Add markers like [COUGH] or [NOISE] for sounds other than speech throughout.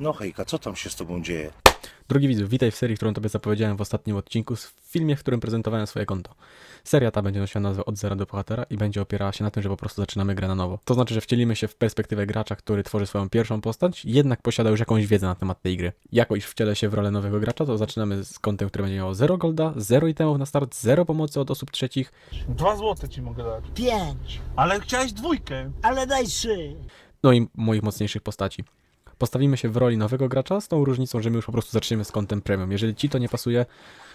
No hejka, co tam się z tobą dzieje? Drogi widzu, witaj w serii, którą tobie zapowiedziałem w ostatnim odcinku, w filmie, w którym prezentowałem swoje konto. Seria ta będzie nosiła nazwę Od zera do bohatera i będzie opierała się na tym, że po prostu zaczynamy grę na nowo. To znaczy, że wcielimy się w perspektywę gracza, który tworzy swoją pierwszą postać, jednak posiada już jakąś wiedzę na temat tej gry. Jako iż wcielę się w rolę nowego gracza, to zaczynamy z kontem, które będzie miało 0 golda, 0 itemów na start, 0 pomocy od osób trzecich, Dwa złote ci mogę dać. Pięć, Ale chciałeś dwójkę. ale daj trzy. no i moich mocniejszych postaci. Postawimy się w roli nowego gracza, z tą różnicą, że my już po prostu zaczniemy z kontem premium. Jeżeli ci to nie pasuje,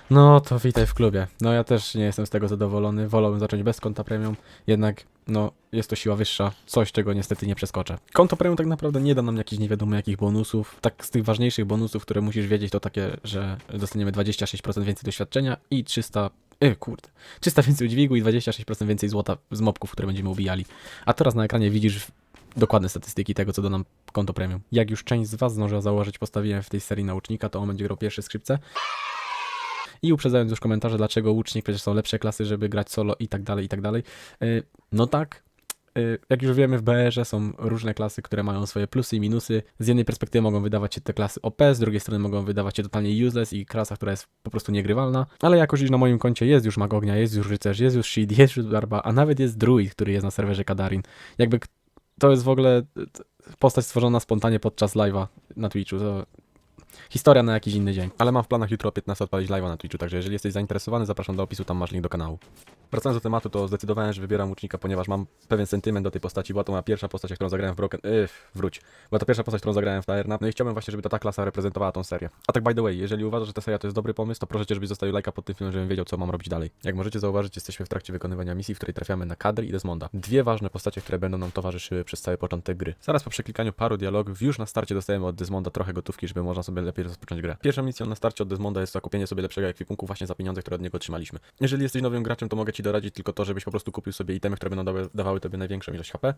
no to witaj w klubie. No ja też nie jestem z tego zadowolony, wolałbym zacząć bez konta premium, jednak no jest to siła wyższa, coś czego niestety nie przeskoczę. Konto premium tak naprawdę nie da nam jakichś nie wiadomo jakich bonusów. Tak z tych ważniejszych bonusów, które musisz wiedzieć to takie, że dostaniemy 26% więcej doświadczenia i 300 E, kurde. 300 więcej dźwigu i 26% więcej złota z mobków, które będziemy ubijali. A teraz na ekranie widzisz dokładne statystyki tego, co da nam konto premium. Jak już część z Was zdążyła założyć, postawiłem w tej serii naucznika, to on będzie grał pierwsze skrzypce. I uprzedzając już komentarze, dlaczego łucznik, przecież są lepsze klasy, żeby grać solo i tak dalej, i tak dalej. Yy, No tak, yy, jak już wiemy, w BR-ze są różne klasy, które mają swoje plusy i minusy. Z jednej perspektywy mogą wydawać się te klasy OP, z drugiej strony mogą wydawać się totalnie useless i klasa, która jest po prostu niegrywalna. Ale jakoś już na moim koncie jest już mag ognia, jest już rycerz, jest już shield, jest już barba, a nawet jest druid, który jest na serwerze Kadarin. Jakby to jest w ogóle t- postać stworzona spontanie podczas live'a na Twitchu. To historia na jakiś inny dzień. Ale mam w planach jutro o 15 odpalić live'a na Twitchu, także jeżeli jesteś zainteresowany, zapraszam do opisu, tam masz link do kanału. Wracając do tematu, to zdecydowałem, że wybieram łucznika, ponieważ mam pewien sentyment do tej postaci. Była to moja pierwsza postać, którą zagrałem w Broken... Yy, wróć. Była to pierwsza postać, którą zagrałem w Taerna. No i chciałbym właśnie, żeby to ta klasa reprezentowała tą serię. A tak by the way, jeżeli uważasz, że ta seria to jest dobry pomysł, to proszę cię, żebyś zostawił lajka pod tym filmem, żebym wiedział, co mam robić dalej. Jak możecie zauważyć, jesteśmy w trakcie wykonywania misji, w której trafiamy na Kadr i Desmonda. Dwie ważne postacie, które będą nam towarzyszyły przez cały początek gry. Zaraz po przeklikaniu paru dialogów, już na starcie dostajemy od Desmonda trochę gotówki, żeby można sobie lepiej rozpocząć grę. Pierwsza misja na starcie od Desmonda jest zakupienie sobie lepszego ekwipunku właśnie za pieniądze, które od niego otrzymaliśmy. Jeżeli jesteś nowym graczem, to mogę ci doradzić tylko to, żebyś po prostu kupił sobie itemy, które będą dawały, dawały tobie największą ilość HP.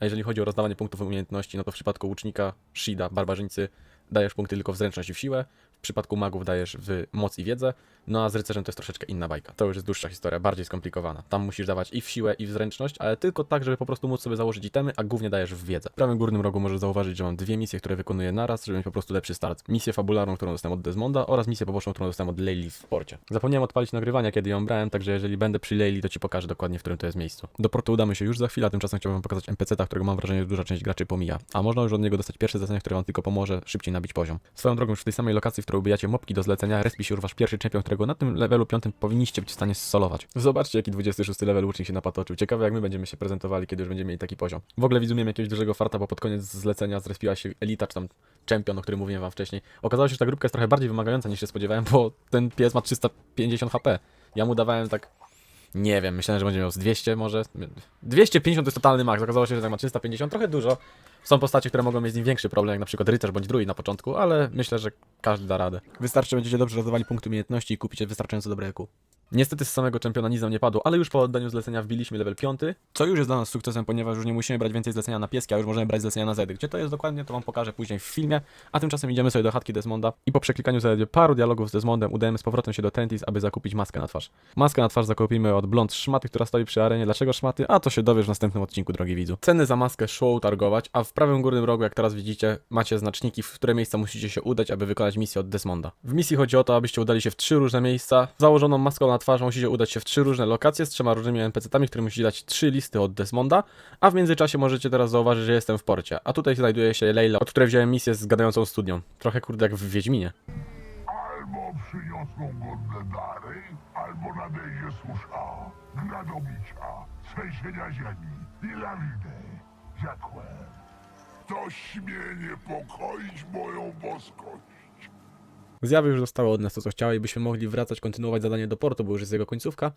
A jeżeli chodzi o rozdawanie punktów umiejętności, no to w przypadku łucznika, Shida, barbarzyńcy dajesz punkty tylko w zręczność i w siłę, przypadku magów dajesz w moc i wiedzę, no a z rycerzem to jest troszeczkę inna bajka. To już jest dłuższa historia, bardziej skomplikowana. Tam musisz dawać i w siłę, i w zręczność, ale tylko tak, żeby po prostu móc sobie założyć itemy, a głównie dajesz w wiedzę. W prawym górnym rogu możesz zauważyć, że mam dwie misje, które wykonuję naraz, żeby mieć po prostu lepszy start. Misję fabularną, którą dostałem od Desmonda oraz misję poboczną, którą dostałem od Leili w porcie. Zapomniałem odpalić nagrywania, kiedy ją brałem, także jeżeli będę przy Leili, to ci pokażę dokładnie, w którym to jest miejscu. Do portu udamy się już za chwilę, a tymczasem chciałbym pokazać NPC-ta, którego mam wrażenie, że duża część graczy pomija. A można już od niego dostać pierwsze zlecenie, które wam tylko pomoże szybciej nabić poziom. Swoją drogą już w tej samej lokacji, w której ubijacie mopki do zlecenia, respi się wasz pierwszy czempion, którego na tym levelu piątym powinniście być w stanie solować. Zobaczcie, jaki 26 level łucznik się napatoczył. Ciekawe, jak my będziemy się prezentowali, kiedy już będziemy mieli taki poziom. W ogóle miałem jakiegoś dużego farta, bo pod koniec zlecenia zrespiła się Elita, czy tam Champion, o którym mówiłem wam wcześniej. Okazało się, że ta grupka jest trochę bardziej wymagająca niż się spodziewałem, bo ten pies ma 350 HP. Ja mu dawałem tak nie wiem, myślałem, że będzie miał z 200 może. 250 to jest totalny max. Okazało się, że tak ma 350, trochę dużo. Są postacie, które mogą mieć z nim większy problem, jak na przykład rycerz bądź druid na początku, ale myślę, że każdy da radę. Wystarczy, że będziecie dobrze rozdawali punkty umiejętności i kupicie wystarczająco dobre EQ. Niestety z samego czempiona nic nam nie padło, ale już po oddaniu zlecenia wbiliśmy level 5, co już jest dla nas sukcesem, ponieważ już nie musimy brać więcej zlecenia na pieski, a już możemy brać zlecenia na zedy. Gdzie to jest dokładnie, to wam pokażę później w filmie, a tymczasem idziemy sobie do chatki Desmonda i po przeklikaniu zaledwie paru dialogów z Desmondem udajemy z powrotem się do Tentis, aby zakupić maskę na twarz. Maskę na twarz zakupimy od blond szmaty, która stoi przy arenie. Dlaczego szmaty? A to się dowiesz w następnym odcinku, drogi widzu. Ceny za maskę szło utargować, a w prawym górnym rogu, jak teraz widzicie, macie znaczniki, w które miejsca musicie się udać, aby wykonać misję od Desmonda. W misji chodzi o to, abyście udali się w trzy różne miejsca. Założoną maską na twarz musicie udać się w trzy różne lokacje z trzema różnymi NPC-tami, które musicie dać trzy listy od Desmonda, a w międzyczasie możecie teraz zauważyć, że jestem w porcie. A tutaj znajduje się Leila, od której wziąłem misję z gadającą studnią. Trochę kurde jak w Wiedźminie. Albo przyniosą godne dary, albo nadejdzie susza, gradobicia, trzęsienia ziemi i lawiny. Rzekłem, to śmie niepokoić moją boskość. Zjawy już zostały od nas to, co chciały byśmy mogli wracać, kontynuować zadanie do portu, bo już jest jego końcówka,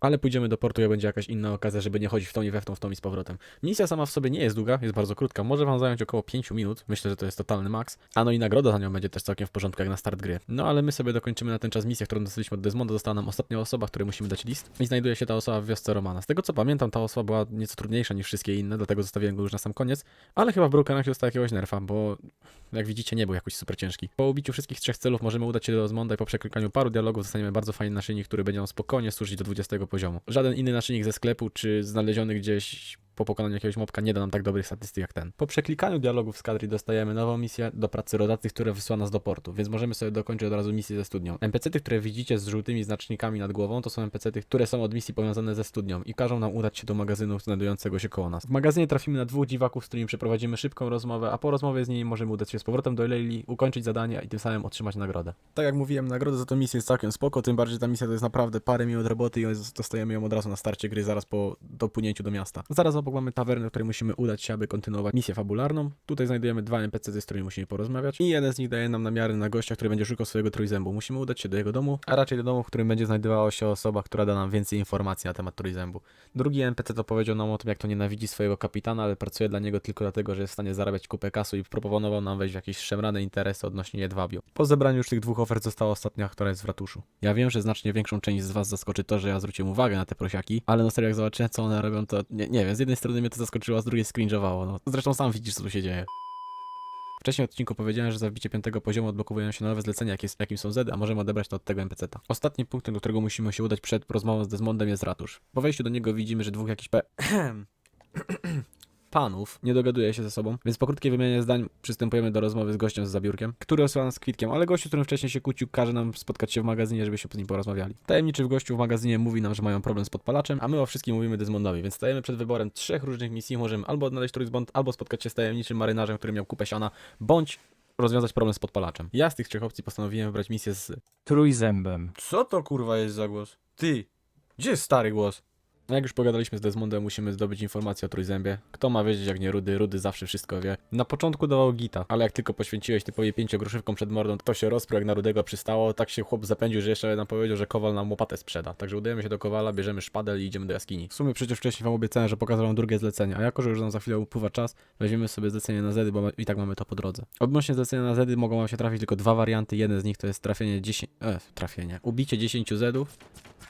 ale pójdziemy do portu, jak będzie jakaś inna okazja, żeby nie chodzić w tą i we w tą, w tą i z powrotem. Misja sama w sobie nie jest długa, jest bardzo krótka, może wam zająć około 5 minut, myślę, że to jest totalny maks, a no i nagroda za nią będzie też całkiem w porządku jak na start gry. No ale my sobie dokończymy na ten czas misję, którą dostaliśmy od Desmonda, została nam ostatnia osoba, której musimy dać list i znajduje się ta osoba w wiosce Romana. Z tego co pamiętam, ta osoba była nieco trudniejsza niż wszystkie inne, dlatego zostawiłem go już na sam koniec, ale chyba w Brokenach dostał jakiegoś nerfa, bo jak widzicie nie był jakoś super ciężki. Po ubiciu wszystkich trzech celów możemy udać się do Desmonda i po przeklikaniu paru dialogów dostaniemy bardzo fajny naszyjnik, który będzie nam spokojnie służyć do 20 poziomu. Żaden inny naszyjnik ze sklepu czy znaleziony gdzieś po pokonaniu jakiegoś mobka nie da nam tak dobrych statystyk jak ten. Po przeklikaniu dialogów z kadry dostajemy nową misję do pracy rodacy, która wysła nas do portu, więc możemy sobie dokończyć od razu misję ze studnią. NPC-ty, które widzicie z żółtymi znacznikami nad głową, to są NPC-ty, które są od misji powiązane ze studnią i każą nam udać się do magazynu znajdującego się koło nas. W magazynie trafimy na dwóch dziwaków, z którymi przeprowadzimy szybką rozmowę, a po rozmowie z nimi możemy udać się z powrotem do Leili, ukończyć zadania i tym samym otrzymać nagrodę. Tak jak mówiłem, nagroda za tę misję jest całkiem spoko, tym bardziej, ta misja to jest naprawdę parę minut roboty i dostajemy ją od razu na starcie gry, zaraz po dopłynięciu do miasta. Zaraz obok mamy tawernę, do której musimy udać się, aby kontynuować misję fabularną. Tutaj znajdujemy dwa NPC, z którymi musimy porozmawiać i jeden z nich daje nam namiary na gościa, który będzie szukał swojego trójzębu. Musimy udać się do jego domu, a raczej do domu, w którym będzie znajdowała się osoba, która da nam więcej informacji na temat trójzębu. Drugi NPC to powiedział nam o tym, jak to nienawidzi swojego kapitana, ale pracuje dla niego tylko dlatego, że jest w stanie zarabiać kupę kasu i proponował nam wejść w jakieś szemrane interesy odnośnie jedwabiu. Po zebraniu już tych dwóch ofert została ostatnia, która jest w ratuszu. Ja wiem, że znacznie większą część z was zaskoczy to, że ja zwróciłem uwagę na te prosiaki, ale no serio jak zobaczyłem co one robią, to nie, nie wiem, z jednej strony mnie to zaskoczyło, a z drugiej scringe'owało. No. Zresztą sam widzisz co tu się dzieje. Wcześniej w odcinku powiedziałem, że za wbicie piątego poziomu odblokowują się nowe zlecenia, jakie, jakim są Zedy, a możemy odebrać to od tego NPC-ta. Ostatnim punktem, do którego musimy się udać przed rozmową z Desmondem jest ratusz. Po wejściu do niego widzimy, że dwóch jakichś pe... [CLEARS THROAT] panów nie dogaduje się ze sobą, więc po krótkiej wymianie zdań przystępujemy do rozmowy z gościem z zabiórkiem, który osyła nas kwitkiem, ale gościu, z którym wcześniej się kłócił, każe nam spotkać się w magazynie, żebyśmy z nim porozmawiali. Tajemniczy w gościu w magazynie mówi nam, że mają problem z podpalaczem, a my o wszystkim mówimy Desmondowi, więc stajemy przed wyborem trzech różnych misji, możemy albo odnaleźć trójzbąd, albo spotkać się z tajemniczym marynarzem, który miał kupę siana, bądź rozwiązać problem z podpalaczem. Ja z tych trzech opcji postanowiłem wybrać misję z... Trójzębem. Co to kurwa jest za głos? Ty! Gdzie jest stary głos? No Jak już pogadaliśmy z Desmondem, musimy zdobyć informację o Trójzębie. Kto ma wiedzieć jak nie Rudy? Rudy zawsze wszystko wie. Na początku dawał gita, ale jak tylko poświęciłeś typowi pięciogroszywką przed mordą, to się rozprół jak na Rudego przystało. Tak się chłop zapędził, że jeszcze nam powiedział, że Kowal nam łopatę sprzeda. Także udajemy się do Kowala, bierzemy szpadel i idziemy do jaskini. W sumie przecież wcześniej wam obiecałem, że pokażę wam drugie zlecenie, a jako, że już nam za chwilę upływa czas, weźmiemy sobie zlecenie na Zedy, bo i tak mamy to po drodze. Odnośnie zlecenia na Zedy mogą wam się trafić tylko dwa warianty. Jeden z nich to jest trafienie 10... E, trafienie. Ubicie 10 Zedów,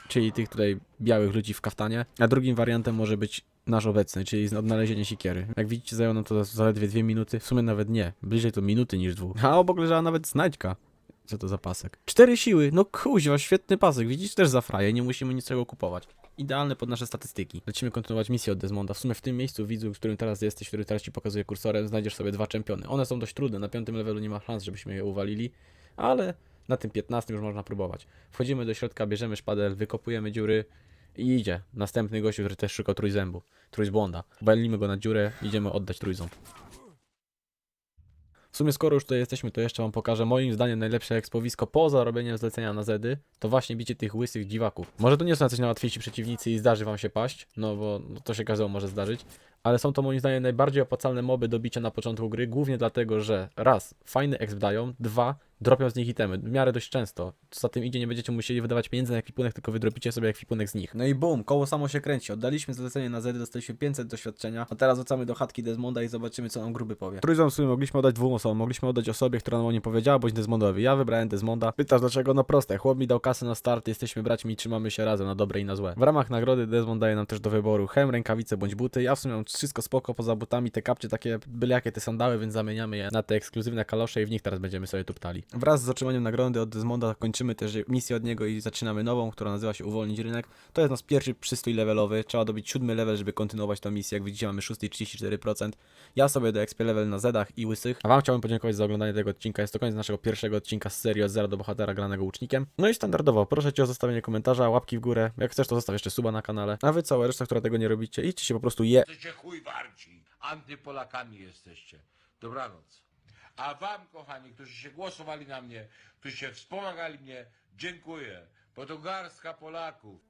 czyli tych tutaj białych ludzi w kaftanie, a drugim wariantem może być nasz obecny, czyli odnalezienie sikiery. Jak widzicie, zajęło nam to zaledwie dwie minuty, w sumie nawet nie, bliżej to minuty niż dwóch. A obok leżała nawet znajdźka. Co to za pasek? Cztery siły, no kuźwa, świetny pasek, widzisz, też za fraję, nie musimy niczego kupować. Idealne pod nasze statystyki. Lecimy kontynuować misję od Desmonda. W sumie w tym miejscu widzu, w którym teraz jesteś, który teraz ci pokazuje kursorem, znajdziesz sobie dwa czempiony. One są dość trudne, na piątym levelu nie ma szans, żebyśmy je uwalili, ale na tym 15 już można próbować. Wchodzimy do środka, bierzemy szpadel, wykopujemy dziury i idzie. Następny gościu, który też szuka trójzębu, trójzbłąda. Balimy go na dziurę, idziemy oddać trójząb. W sumie skoro już tutaj jesteśmy, to jeszcze wam pokażę moim zdaniem najlepsze ekspowisko poza robieniem zlecenia na zedy, to właśnie bicie tych łysych dziwaków. Może to nie są jacyś najłatwiejsi przeciwnicy i zdarzy wam się paść, no bo no, to się każdemu może zdarzyć, ale są to moim zdaniem najbardziej opłacalne moby do bicia na początku gry, głównie dlatego, że raz, fajny exp dają, dwa, dropią z nich itemy, w miarę dość często. Co za tym idzie, nie będziecie musieli wydawać pieniędzy na ekwipunek, tylko wydropicie sobie ekwipunek z nich. No i bum, koło samo się kręci. Oddaliśmy zlecenie na Zedy, dostaliśmy 500 doświadczenia, a teraz wracamy do chatki Desmonda i zobaczymy, co nam gruby powie. Trójząb w sumie mogliśmy oddać dwóm osobom. Mogliśmy oddać osobie, która nam o nim powiedziała, bądź Desmondowi. Ja wybrałem Desmonda. Pytasz dlaczego? No proste. Chłop mi dał kasę na start, jesteśmy braćmi i trzymamy się razem na dobre i na złe. W ramach nagrody Desmond daje nam też do wyboru hem, rękawice bądź buty. Ja w sumie mam wszystko spoko poza butami, te kapcie takie byle jakie te sandały, więc zamieniamy je na te ekskluzywne kalosze i w nich teraz będziemy sobie tuptali. Wraz z otrzymaniem nagrody od Desmonda kończymy też misję od niego i zaczynamy nową, która nazywa się Uwolnić Rynek. To jest nasz pierwszy przystój levelowy. Trzeba dobić siódmy level, żeby kontynuować tę misję. Jak widzicie mamy szósty i 34%. Ja sobie do XP level na Zedach i łysych. A wam chciałbym podziękować za oglądanie tego odcinka. Jest to koniec naszego pierwszego odcinka z serii od zera do bohatera granego łucznikiem. No i standardowo, proszę cię o zostawienie komentarza, łapki w górę. Jak chcesz, to zostaw jeszcze suba na kanale. A wy cała reszta, która tego nie robicie, idźcie się po prostu je. Chuj warci. Antypolakami jesteście. Dobranoc. A wam, kochani, którzy się głosowali na mnie, którzy się wspomagali mnie, dziękuję. Bo to garstka Polaków.